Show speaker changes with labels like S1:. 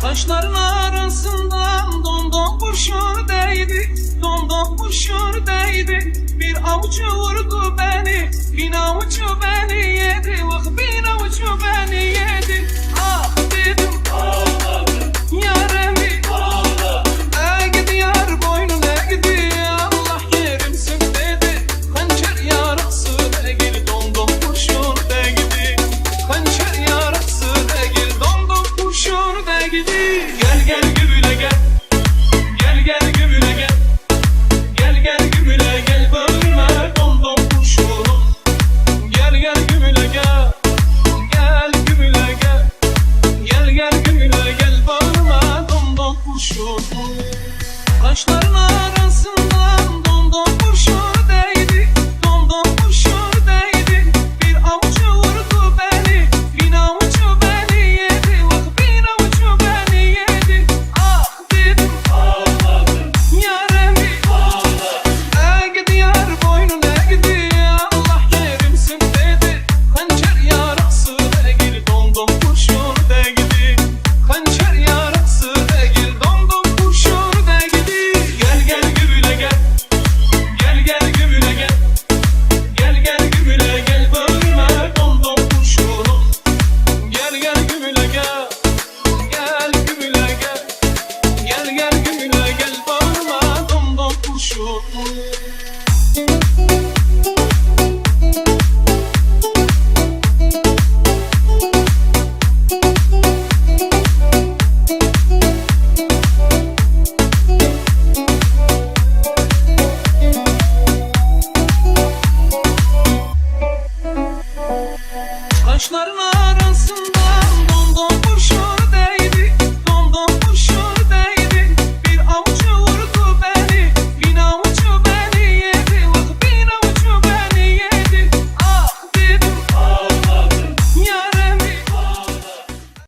S1: Taşların arasından dondon kurşun değdi Dondon kurşun değdi. Bir avucu vurdu beni Bin avucu beni yedi Vah bin avucu beni. konuşuyor Kaşlarına Saçların arasında